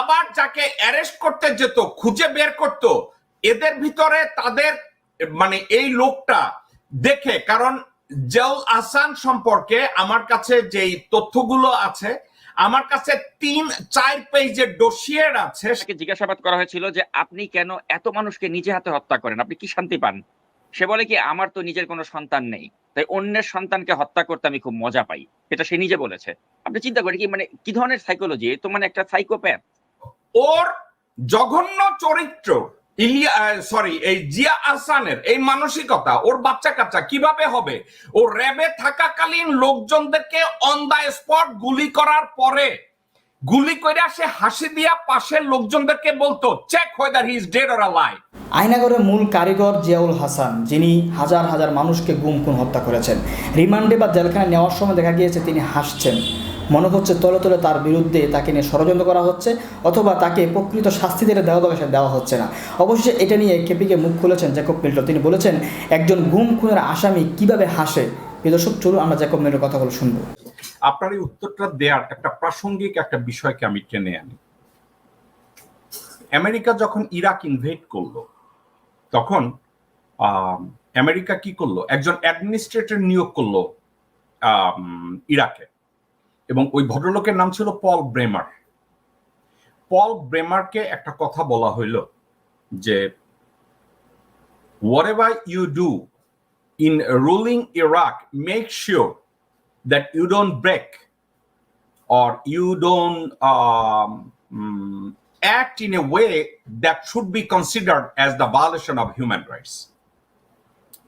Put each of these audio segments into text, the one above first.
আবার যাকে অ্যারেস্ট করতে যেত, খুঁজে বের করত, এদের ভিতরে তাদের মানে এই লোকটা দেখে, কারণ জেউল আহসান সম্পর্কে আমার কাছে যেই তথ্যগুলো আছে, আমার কাছে তিন, চার পেজের ডোসিয়ের আছে। জিজ্ঞাসাবাদ করা হয়েছিল যে আপনি কেন এত মানুষকে নিজে হাতে হত্যা করেন? আপনি কি শান্তি পান? সে বলে কি, আমার তো নিজের কোনো সন্তান নেই। তাই অন্যের সন্তানকে হত্যা করতে আমি খুব মজা পাই। এটা সে নিজে বলেছে। আপনি চিন্তা করেন কি মানে কি ধরনের সাইকোলজি তো মানে একটা সাইকোপ্যাথ ওর জঘন্য চরিত্র, ইলিয়া সরি এই জিয়া এই মানসিকতা, ওর বাচ্চা কাচ্চা কীভাবে হবে? ও র্যাবে থাকাকালীন লোকজনদেরকে অন স্পট গুলি করার পরে, গুলি সে হাসি দিয়া পাশের লোকজনদেরকে বলতো check whether he is dead or alive আয়নাগরের মূল কারিগর জিয়াউল হাসান, যিনি হাজার হাজার মানুষকে গুম খুন হত্যা করেছেন। রিমান্ডে বা জেলখানায় নেওয়ার সময় দেখা গিয়েছে তিনি হাসছেন। মনে হচ্ছে তলে তলে তার বিরুদ্ধে তাকে নিয়ে ষড়যন্ত্র করা হচ্ছে অথবা তাকে প্রকৃত শাস্তি দিলে দেওয়া দরকার দেওয়া হচ্ছে না। অবশ্যই এটা নিয়ে কেপিকে মুখ খুলেছেন জ্যাকব মিল্টন। তিনি বলেছেন, একজন গুম খুনের আসামি কীভাবে হাসে? দর্শক, চলুন আমরা জ্যাকব মিল্টনের কথাগুলো শুনব। আপনার এই উত্তরটা দেওয়ার একটা প্রাসঙ্গিক একটা বিষয়কে আমি টেনে আনি। আমেরিকা যখন ইরাক ইনভেট করল, তখন আমেরিকা কি করল? একজন অ্যাডমিনিস্ট্রেটর নিয়োগ করল ইরাকে। এবং ওই ভদ্রলোকের নাম ছিল পল ব্রেমার। পল ব্রেমারকে একটা কথা বলা হইল যে whatever you do in ruling Iraq make sure that you don't break or you don't act in a way that should be considered as the violation of human rights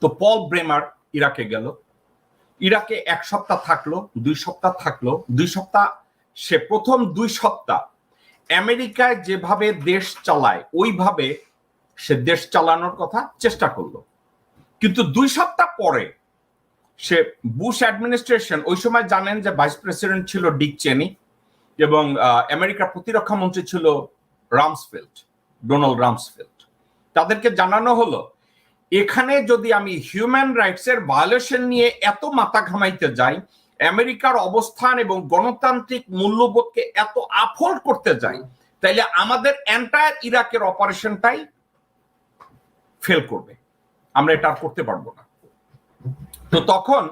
তো পল ব্রেমার ইরাকে গেল। ইরাকে এক সপ্তাহ থাকল, দুই সপ্তাহ থাকল, দুই সপ্তাহ, সে প্রথম দুই সপ্তাহ আমেরিকায় যেভাবে দেশ চালায়, ওইভাবে সে দেশ চালানোর কথা চেষ্টা করল। কিন্তু দুই সপ্তাহ পরে সে বুশ অ্যাডমিনিস্ট্রেশন, ওই সময় জানেন যে ভাইস প্রেসিডেন্ট ছিল ডিক চেনি এবং আমেরিকার প্রতিরক্ষা মন্ত্রী ছিল রামসফিল্ড ডোনাল্ড রামসফিল্ড তাদেরকে জানানো হলো এখানে যদি আমি হিউম্যান রাইটস এর ভায়োলেশন নিয়ে এত মাথা ঘামাইতে যাই, আমেরিকার অবস্থান এবং গণতান্ত্রিক মূল্যবোধকে এত আফোল্ড করতে যাই, তাইলে আমাদের এন্টায়ার ইরাকের অপারেশনটাই ফেল করবে। আমরা এটা আর করতে পারব না। তো তখন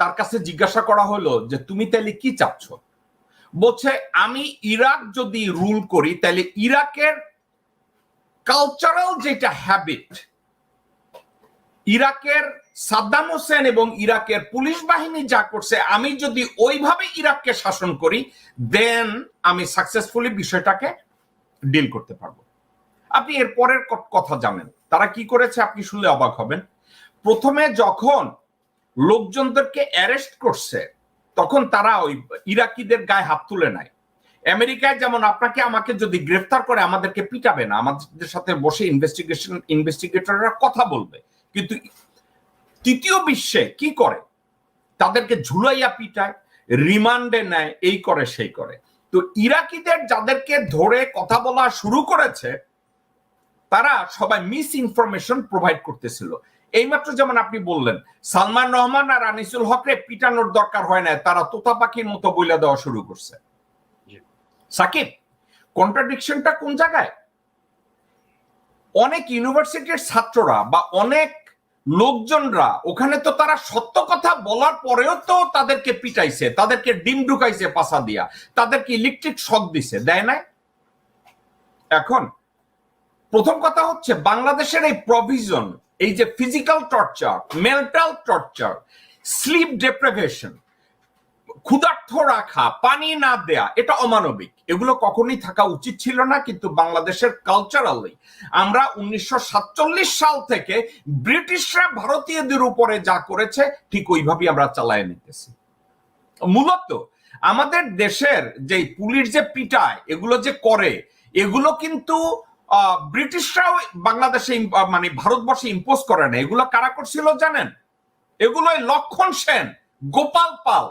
তার কাছে জিজ্ঞাসা করা হলো যে, তুমি তাহলে কি চাচ্ছ? বলছে, আমি ইরাক যদি রুল করি তাহলে ইরাকের কালচারাল যেটা হ্যাবিট ইরাকের সাদ্দাম হোসেন এবং ইরাকের পুলিশ বাহিনী যা করছে, আমি যদি ওইভাবে ইরাককে শাসন করি দেন আমি সাকসেসফুলি বিষয়টাকে ডিল করতে পারব। আপনি এর পরের কথা জানেন। তারা কি করেছে আপনি শুনলে অবাক হবেন। প্রথমে যখন লোকজনদেরকে অ্যারেস্ট করছে, তখন তারা ওই ইরাকিদের গায়ে হাত তুলে নেয়। আমেরিকায় যেমন আপনাকে আমাকে যদি গ্রেফতার করে, আমাদেরকে পিটাবে না, আমাদের সাথে বসে ইনভেস্টিগেশন ইনভেস্টিগেটররা কথা বলবে। কিন্তু তৃতীয় বিশ্বে কি করে? তাদেরকে ঝুলাইয়া পিটায় রিমান্ডে নেয় এই করে সেই করে। তো ইরাকিদের যাদেরকে ধরে কথা বলা শুরু করেছে তারা সবাই মিস ইনফরমেশন প্রোভাইড করতেছিল। এইমাত্র যেমন আপনি বললেন সালমান রহমান আর আনিসুল হকরে পিটানোর দরকার হয় না তারা তোতা পাখির মতো বইলা দেওয়া শুরু করছে। সাকিব কন্ট্রাডিকশনটা কোন জায়গায়? অনেক ইউনিভার্সিটির ছাত্ররা বা অনেক লোকজনরা, ওখানে তো তারা সত্য কথা বলার পরেও তো তাদেরকে পিটাইছে, তাদেরকে ডিম ঢুকাইছে পাশা দিয়া, তাদেরকে ইলেকট্রিক শক দিছে, দেয় নাই? এখন, প্রথম কথা হচ্ছে বাংলাদেশের এই প্রভিজন এই যে physical torture mental torture sleep deprivation ক্ষুধার্থ রাখা, পানি না দেয়া, এটা অমানবিক। এগুলো কখনোই থাকা উচিত ছিল না, কিন্তু বাংলাদেশের কালচারালি আমরা উনিশশো সাল থেকে ব্রিটিশরা ভারতীয়দের উপরে যা করেছে, ঠিক ওইভাবেই আমরা চালায় নিতেছি। মূলত আমাদের দেশের যে পুলিশ যে পিটায়, এগুলো যে করে, এগুলো কিন্তু ব্রিটিশরাও বাংলাদেশে মানে ভারতবর্ষে ইম্পোজ করে না এগুলো কারা করছিল জানেন? এগুলো লক্ষণ সেন, গোপাল পাল।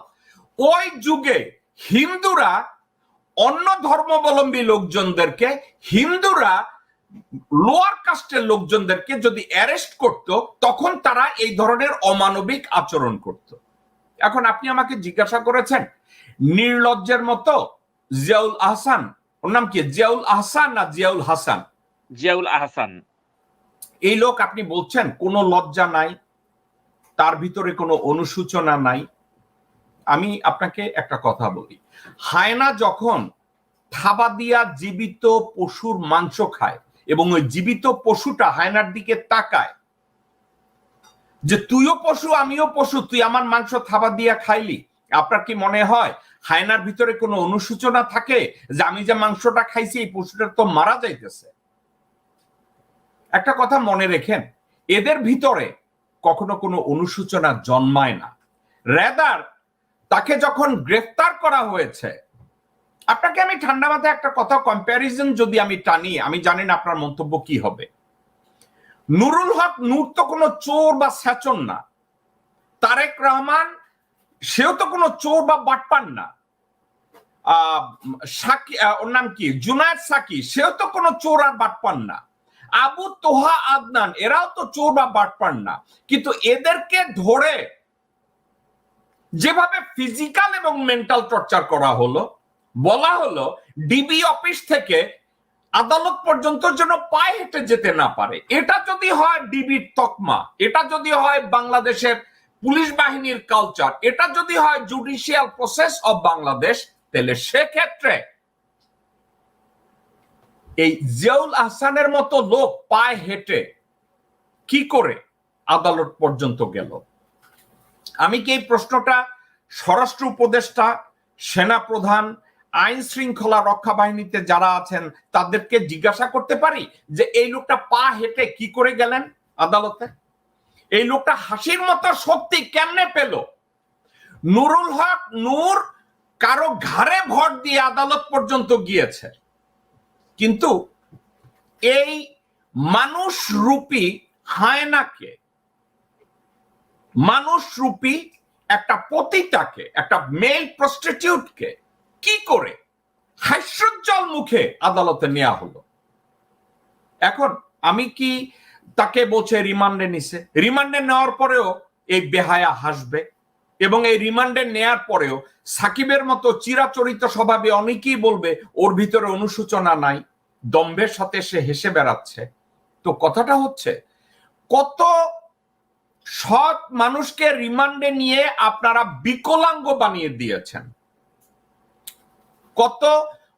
ওই যুগে হিন্দুরা অন্য ধর্মাবলম্বী লোকজনদেরকে হিন্দুরা লোয়ার কাস্টের লোকজনদেরকে যদি অ্যারেস্ট করত তখন তারা এই ধরনের অমানবিক আচরণ করত। এখন আপনি আমাকে জিজ্ঞাসা করেছেন নির্লজ্জের মতো জিয়াউল আহসান ওর নাম কি? জিয়াউল আহসান না জিয়াউল হাসান? জিয়াউল আহসান। এই লোক আপনি বলছেন কোনো লজ্জা নাই তার ভিতরে কোনো অনুসূচনা নাই আমি আপনাকে একটা কথা বলি। হায়না যখন থাবা দিয়া জীবিত পশুর মাংস খায় এবং ওই জীবিত পশুটা হায়নার দিকে তাকায় যে, তুইও পশু, আমিও পশু, তুই আমার মাংস থাবা দিয়া খাইলি? আপনার কি মনে হয় হায়নার ভিতরে কোনো অনুসূচনা থাকে যে, আমি যে মাংসটা খাইছি, এই পশুটা তো মারা যাইতেছে? একটা কথা মনে রেখেন, এদের ভিতরে কখনো কোনো অনুসূচনা জন্মায় না। রেদার তাকে যখন গ্রেফতার করা হয়েছে, আপনাকে আমি ঠান্ডা মাথায় একটা কথা কম্প্যারিজন যদি আমি টানি, আমি জানি না আপনার মন্তব্য কি হবে। নুরুল হক নূর তো কোনো চোর বা স্যাচন না। তারেক রহমান, সেও তো কোনো চোর বা বাটপান না। সাকি ওর নাম কি? জুনায়দ সাকি, সেও তো কোনো চোর আর বাটপান না। আবু তোহা আদনান, এরাও তো চোর বা বাটপান না। কিন্তু এদেরকে ধরে যেভাবে ফিজিক্যাল এবং মেন্টাল টর্চার করা হলো, বলা হলো ডিবি অফিস থেকে আদালত পর্যন্ত যেন পায়ে হেঁটে যেতে না পারে। এটা যদি হয় ডিবির তকমা, এটা যদি হয় বাংলাদেশের পুলিশ বাহিনীর কালচার এটা যদি হয় জুডিশিয়াল প্রসেস অফ বাংলাদেশ তাহলে সেক্ষেত্রে এই জিয়াউল আহসানের মতো লোক পায়ে হেঁটে কি করে আদালত পর্যন্ত গেল? আমি কি এই প্রশ্নটা স্বরাষ্ট্র উপদেষ্টা, সেনা প্রধান, আইন শৃঙ্খলা রক্ষা বাহিনীতে যারা আছেন, তাদেরকে জিজ্ঞাসা করতে পারি যে এই লোকটা পা হেঁটে কি করে গেলেন আদালতে? এই লোকটা হাসির মতো সত্যি কেমনে পেল? নুরুল হক নূর কারও ঘাড়ে ভর দিয়ে আদালত পর্যন্ত গিয়েছে। কিন্তু এই মানুষ রূপী হায়নাকে মানুষ রূপী একটা পতিতাকে, একটা মেল প্রস্টিটিউটকে কি করে হাস্যোজ্জ্বল মুখে আদালতে নেওয়া হলো? এখন আমি কি তাকে বলছে রিমান্ডে নিছে? রিমান্ডে নেওয়ার পরেও এই বেহায়া হাসবে এবং এই রিমান্ডে নেয়ার পরেও সাকিবের মতো চিরাচরিত স্বভাবে অনেকেই বলবে, ওর ভিতরে অনুসূচনা নাই, দম্ভের সাথে সে হেসে বেড়াচ্ছে। তো কথাটা হচ্ছে, কত সৎ মানুষকে রিমান্ডে নিয়ে আপনারা বিকলাঙ্গ বানিয়ে দিয়েছেন। কত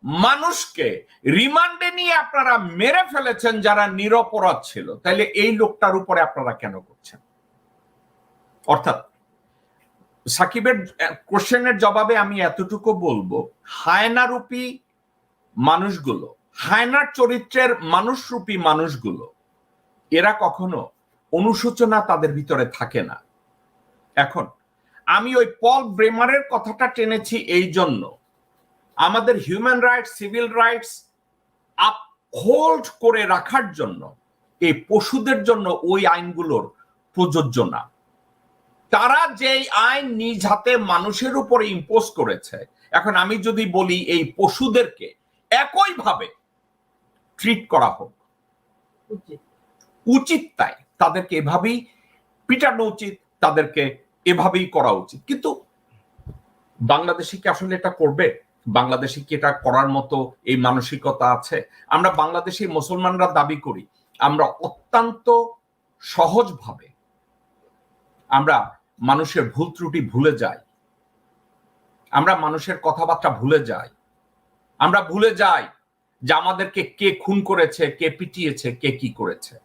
মানুষকে রিমান্ডে নিয়ে আপনারা মেরে ফেলেছেন যারা নিরপরাধ ছিল। তাহলে এই লোকটার উপরে আপনারা কেন করছেন? অর্থাৎ সাকিবের কোশ্চেনের জবাবে আমি এতটুকু বলব, হায়নারূপী মানুষগুলো, হায়নার চরিত্রের মানুষরূপী মানুষগুলো, এরা কখনো অনুশোচনা তাদের ভিতরে থাকে না। এখন আমি ওই পল ব্রেমারের কথাটা টেনেছি এই জন্য। আমাদের human rights civil rights uphold করে রাখার জন্য এই পশুদের জন্য ওই আইনগুলোর প্রযোজ্য না। তারা যেই আইন নিজ হাতে মানুষের উপরে ইম্পোজ করেছে এখন আমি যদি বলি এই পশুদেরকে একইভাবে ট্রিট করা হোক উচিত তাই। তাদেরকে এভাবেই পিটানো উচিত, তাদেরকে এভাবেই করা উচিত। কিন্তু বাংলাদেশে কি আসলে এটা করবে? বাংলাদেশে কি এটা করার মতো এই মানসিকতা আছে? আমরা বাংলাদেশি মুসলমানরা দাবি করি, আমরা অত্যন্ত সহজভাবে আমরা মানুষের ভুল ত্রুটি ভুলে যাই। আমরা মানুষের কথাবার্তা ভুলে যাই। আমরা ভুলে যাই যে আমাদেরকে কে খুন করেছে, কে পিটিয়েছে, কে কি করেছে।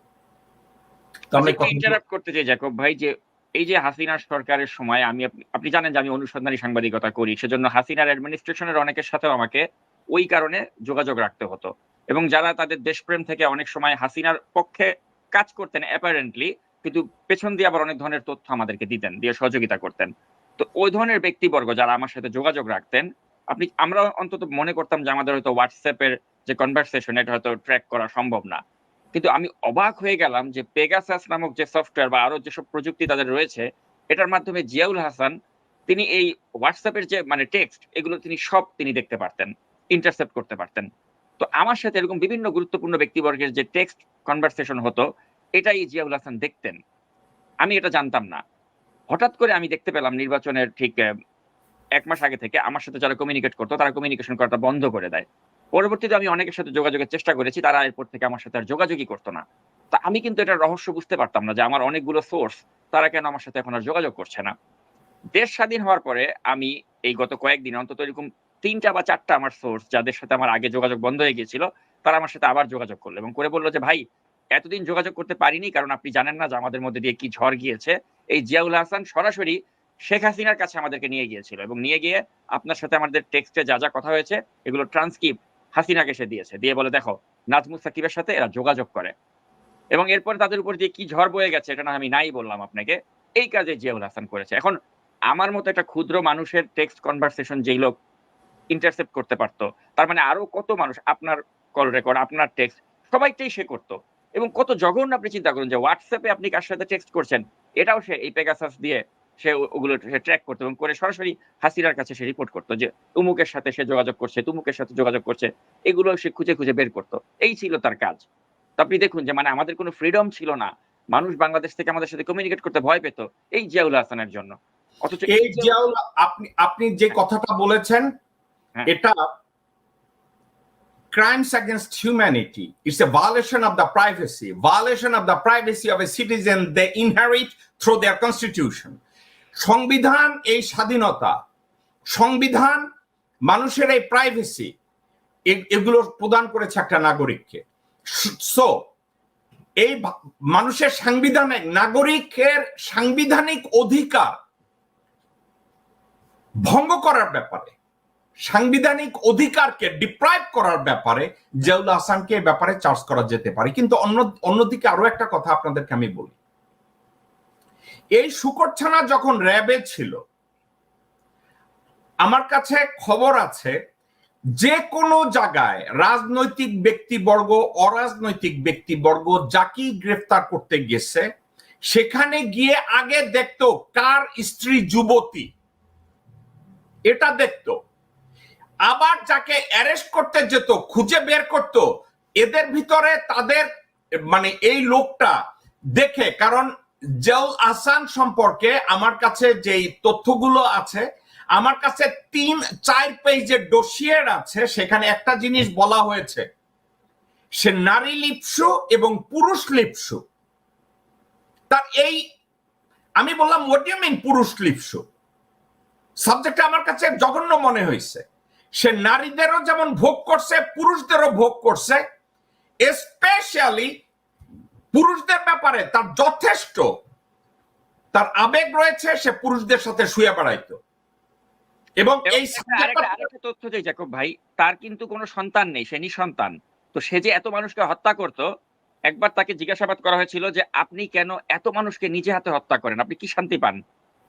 ইন্টারাপ্ট করতে চাই জ্যাকব ভাই যে এই যে হাসিনার সরকারের সময় আমি আপনি- আপনি জানেন যে আমি অনুসন্ধানী সাংবাদিকতা করি সেজন্য হাসিনার অ্যাডমিনিস্ট্রেশনের অনেকের সাথেও আমাকে ওই কারণে যোগাযোগ রাখতে হতো। এবং যারা তাদের দেশপ্রেম থেকে অনেক সময় হাসিনার পক্ষে কাজ করতেন অ্যাপারেন্টলি কিন্তু পেছন দিয়ে আবার অনেক ধরনের তথ্য আমাদেরকে দিতেন দিয়ে সহযোগিতা করতেন। তো ওই ধরনের ব্যক্তিবর্গ যারা আমার সাথে যোগাযোগ রাখতেন আপনি আমরা অন্তত মনে করতাম যে আমাদের হয়তো হোয়াটসঅ্যাপের যে কনভারসেশন এটা হয়তো ট্র্যাক করা সম্ভব না। কিন্তু আমি অবাক হয়ে গেলাম যে পেগাসাস নামক যে সফটওয়্যার বা আরও যেসব প্রযুক্তি তাদের রয়েছে, এটার মাধ্যমে জিয়াউল হাসান, তিনি এই হোয়াটসঅ্যাপের যে মানে টেক্সট এগুলো তিনি সব তিনি দেখতে পারতেন ইন্টারসেপ্ট করতে পারতেন। তো আমার সাথে এরকম বিভিন্ন গুরুত্বপূর্ণ ব্যক্তিবর্গের যে টেক্সট কনভারসেশন হতো, এটাই জিয়াউল হাসান দেখতেন। আমি এটা জানতাম না। হঠাৎ করে আমি দেখতে পেলাম নির্বাচনের ঠিক এক মাস আগে থেকে আমার সাথে যারা কমিউনিকেট করতো, তারা কমিউনিকেশন করাটা বন্ধ করে দেয়। পরবর্তীতে আমি অনেকের সাথে যোগাযোগের চেষ্টা করেছি, তারা এরপর থেকে আমার সাথে আর যোগাযোগই করতো না। তা আমি কিন্তু এটা রহস্য বুঝতে পারতাম না যে আমার অনেকগুলো সোর্স তারা কেন আমার সাথে এখন আর যোগাযোগ করছে না। দেশ স্বাধীন হওয়ার পরে আমি এই গত কয়েকদিন অন্তত এরকম তিনটা বা চারটা আমার সোর্স যাদের সাথে আমার আগে যোগাযোগ বন্ধ হয়ে গিয়েছিল, তারা আমার সাথে আবার যোগাযোগ করল এবং করে বলল যে, ভাই, এতদিন যোগাযোগ করতে পারিনি, কারণ আপনি জানেন না যে আমাদের মধ্যে দিয়ে কি ঝড় গিয়েছে। এই জিয়াউল হাসান সরাসরি শেখ হাসিনার কাছে আমাদেরকে নিয়ে গিয়েছিল এবং নিয়ে গিয়ে আপনার সাথে আমাদের টেক্সটে যা যা কথা হয়েছে, এগুলো ট্রান্সক্রিপ্ট হাসিনাকে সে দিয়েছে। দিয়ে বলে, দেখো, নাজমুস সাকিবের সাথে এরা যোগাযোগ করে এবং এরপরে তাদের উপর দিয়ে কি ঝড় বয়ে গেছে এটা না আমি নাই বললাম আপনাকে, এই কাজে জিয়াউল হাসান করেছে। এখন আমার মতো একটা ক্ষুদ্র মানুষের টেক্সট কনভারসেশন যেই লোক ইন্টারসেপ্ট করতে পারতো, তার মানে আরও কত মানুষ আপনার কল রেকর্ড আপনার টেক্সট সবাইটাই সে করতো। এবং কত জঘন্য আপনি চিন্তা করুন যে হোয়াটসঅ্যাপে আপনি কার সাথে টেক্সট করছেন, এটাও সে এই পেগাসাস দিয়ে সে ওগুলো সে ট্র্যাক করতো এবং করে সরাসরি হাসিনার কাছে সে রিপোর্ট করতো যে উমুকের সাথে সে যোগাযোগ করছে তুমুকের সাথে যোগাযোগ করছে। এগুলো সে খুঁজে খুঁজে বের করতো। এই ছিল তার কাজ। তো আপনি দেখুন যে মানে আমাদের কোনো ফ্রিডম ছিল না। মানুষ বাংলাদেশ থেকে আমাদের সাথে কমিউনিকেট করতে ভয় পেত এই জিয়াউল হাসানের জন্য। অথচ এই জিয়াউল আপনি আপনি যে কথাটা বলেছেন হ্যাঁ। এটা crimes against humanity it's a violation of the privacy violation of the privacy of a citizen they inherit through their constitution. সংবিধান এই স্বাধীনতা, সংবিধান মানুষের এই প্রাইভেসি এগুলো প্রদান করেছে একটা নাগরিককে। সো এই মানুষের সাংবিধানিক নাগরিকের সাংবিধানিক অধিকার ভঙ্গ করার ব্যাপারে, সাংবিধানিক অধিকারকে ডিপ্রাইভ করার ব্যাপারে জিয়াউল হাসানকে এই ব্যাপারে চার্জ করা যেতে পারে। কিন্তু অন্য অন্যদিকে আরও একটা কথা আপনাদেরকে আমি বলি। এই শুকরছানা যখন র্যাবে ছিল, আমার কাছে খবর আছে, যে কোনো জায়গায় রাজনৈতিক ব্যক্তিবর্গ, অরাজনৈতিক ব্যক্তিবর্গ যাকেই গ্রেফতার করতে গেছে, সেখানে গিয়ে আগে দেখতো কার স্ত্রী যুবতী। এটা দেখতো। আবার যাকে অ্যারেস্ট করতে যেত, খুঁজে বের করত, এদের ভিতরে তাদের মানে এই লোকটা দেখে, কারণ জেল আসান সম্পর্কে আমার কাছে যেই তথ্যগুলো আছে, আমার কাছে তিন, চার পেজের ডোসিয়ের আছে, সেখানে একটা জিনিস বলা হয়েছে। সে নারী লিপসু এবং পুরুষ লিপসু। তার এই, আমি বললাম হোয়াট মিন পুরুষ লিপসু? সাবজেক্ট আমার কাছে জঘন্য মনে হয়েছে সে নারীদেরও যেমন ভোগ করছে, পুরুষদেরও ভোগ করছে স্পেশালি পুরুষদের ব্যাপারে তার যথেষ্ট। তার আবেগ রয়েছে সে পুরুষদের সাথে শুয়ে বেড়াইতো। এবং এই তথ্য যে জ্যাকব ভাই। তার কিন্তু কোনো সন্তান নেই সে নিঃসন্তান। তো সে যে এত মানুষকে হত্যা করত একবার তাকে জিজ্ঞাসাবাদ করা হয়েছিল যে আপনি কেন এত মানুষকে নিজে হাতে হত্যা করেন? আপনি কি শান্তি পান?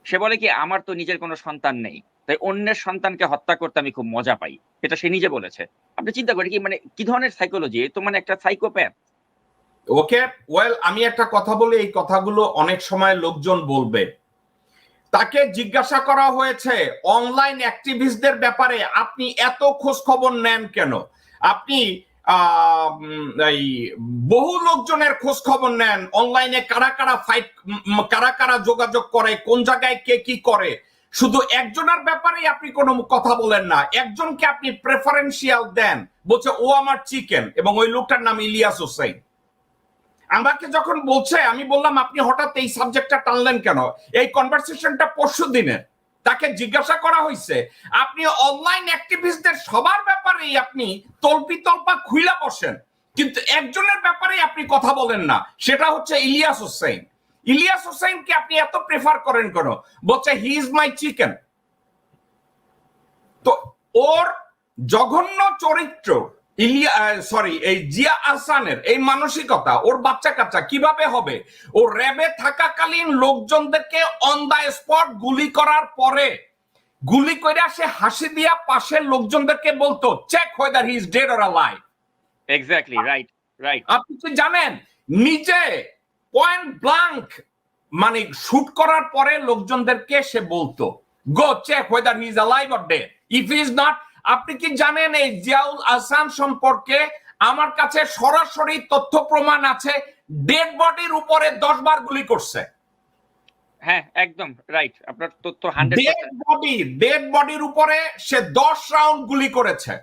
সে বলে কি আমার তো নিজের কোনো সন্তান নেই। তাই অন্যের সন্তানকে হত্যা করতে আমি খুব মজা পাই। এটা সে নিজে বলেছে। আপনি চিন্তা করেন কি মানে কি ধরনের সাইকোলজি তো মানে একটা সাইকোপ্যাথ ওকে ওয়েল আমি একটা কথা বলি, এই কথাগুলো অনেক সময় লোকজন বলবে। তাকে জিজ্ঞাসা করা হয়েছে অনলাইন অ্যাক্টিভিস্টদের ব্যাপারে আপনি এত খোঁজ খবর নেন কেন? আপনি এই বহু লোকজনের খোঁজ খবর নেন অনলাইনে কারা কারা ফাইট কারা কারা যোগাযোগ করে, কোন জায়গায় কে কি করে? শুধু একজনের ব্যাপারেই আপনি কোনো কথা বলেন না, একজনকে আপনি প্রেফারেন্সিয়াল দেন। বলছে, ও আমার চিকেন এবং ওই লোকটার নাম ইলিয়াস হোসেন। আমাকে যখন বলছে, আমি বললাম, আপনি হঠাৎ এই সাবজেক্টটা টানলেন কেন? এই কনভারসেশনটা পরশু দিনের তাকে জিজ্ঞাসা করা হয়েছে, আপনি অনলাইন অ্যাক্টিভিস্টদের সবার ব্যাপারেই আপনি তল্পি তল্পা খুইলা বসেন। কিন্তু একজনের ব্যাপারেই আপনি কথা বলেন না। সেটা হচ্ছে ইলিয়াস হোসেন। ইলিয়াস হোসেনকে আপনি এত প্রেফার করেন কেন? বলছে হি ইজ মাই চিকেন তো ওর জঘন্য চরিত্র ইলিয়া সরি এই জিয়া আহসানের এই মানসিকতা ওর বাচ্চা কাচ্চা কীভাবে হবে? ও র্যাবে থাকাকালীন লোকজনদেরকে অন দা স্পট গুলি করার পরে গুলি করে সে হাসি দিয়া পাশের লোকজনদেরকে বলতো check whether he is dead or live exactly right right আপনি কি জানেন? নিজে পয়েন্ট ব্লাঙ্ক মানে শুট করার পরে লোকজনদেরকে সে বলতো go check whether he is alive or dead if is not আপনি কি জানেন এই জিয়াউল আহসান সম্পর্কে? আমার কাছে সরাসরি তথ্য প্রমাণ আছে ডেড বডির উপরে দশ বার গুলি করছে। হ্যাঁ একদম রাইট আপনার তথ্য ডেড বডি ডেড বডির উপরে সে দশ রাউন্ড গুলি করেছে।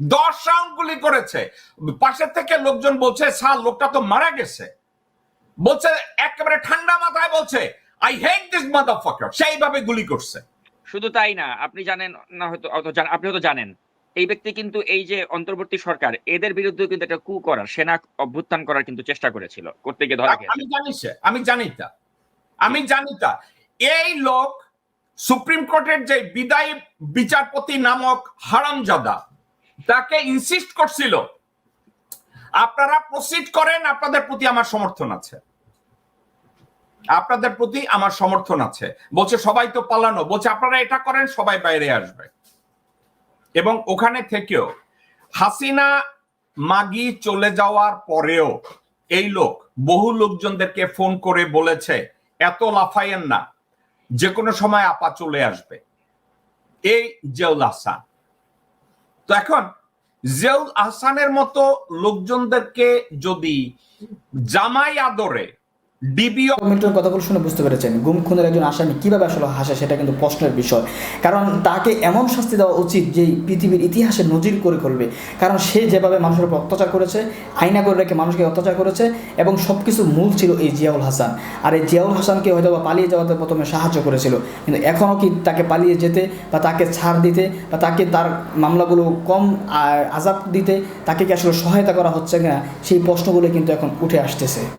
দশ রাউন্ড গুলি করেছে। পাশের থেকে লোকজন বলছে স্যার লোকটা তো মারা গেছে। বলছে একেবারে ঠান্ডা মাথায় বলছে I hate this mother fucker সেইভাবে গুলি করছে। শুধু তাই না, আপনি জানেন না হয়তো আপনি হয়তো জানেন। এই ব্যক্তি কিন্তু এই যে অন্তর্বর্তী সরকার, এদের বিরুদ্ধে কিন্তু একটা কু করার, সেনা অভ্যুত্থান করার কিন্তু চেষ্টা করেছিল করতে গিয়ে ধরা আমি জানি আমি জানি তা, আমি জানি তা। এই লোক সুপ্রিম কোর্টের যে বিদায়ী বিচারপতি নামক হারামজাদা, তাকে ইনসিস্ট করছিল, আপনারা প্রসিড করেন, আপনাদের প্রতি আমার সমর্থন আছে। আপনাদের প্রতি আমার সমর্থন আছে। বলছে, সবাই তো পালানো। বলছে, আপনারা এটা করেন, সবাই বাইরে আসবে। এবং ওখানে থেকেও হাসিনা মাগি চলে যাওয়ার পরেও এই লোক বহু লোকজনদেরকে ফোন করে বলেছে, এত লাফাইয়েন না যে কোনো সময় আপা চলে আসবে। এই জেউল আহসান। তো এখন জেউল আহসানের মতো লোকজনদেরকে যদি জামাই আদরে ডিবিও মিল্টন কথাগুলো শুনে বুঝতে পেরেছেন। গুম, খুনের একজন আসামি কীভাবে আসলে হাসে সেটা কিন্তু প্রশ্নের বিষয়। কারণ তাকে এমন শাস্তি দেওয়া উচিত যে পৃথিবীর ইতিহাসে নজির করে করবে কারণ সে যেভাবে মানুষের উপর অত্যাচার করেছে আইনা করে রেখে মানুষকে অত্যাচার করেছে এবং সব কিছু মূল ছিল এই জিয়াউল হাসান। আর এই জিয়াউল হাসানকে হয়তো বা পালিয়ে যাওয়াতে প্রথমে সাহায্য করেছিল। কিন্তু এখনও কি তাকে পালিয়ে যেতে বা তাকে ছাড় দিতে বা তাকে তার মামলাগুলো কম আজাব দিতে তাকে কি আসলে সহায়তা করা হচ্ছে কিনা সেই প্রশ্নগুলো কিন্তু এখন উঠে আসতেছে।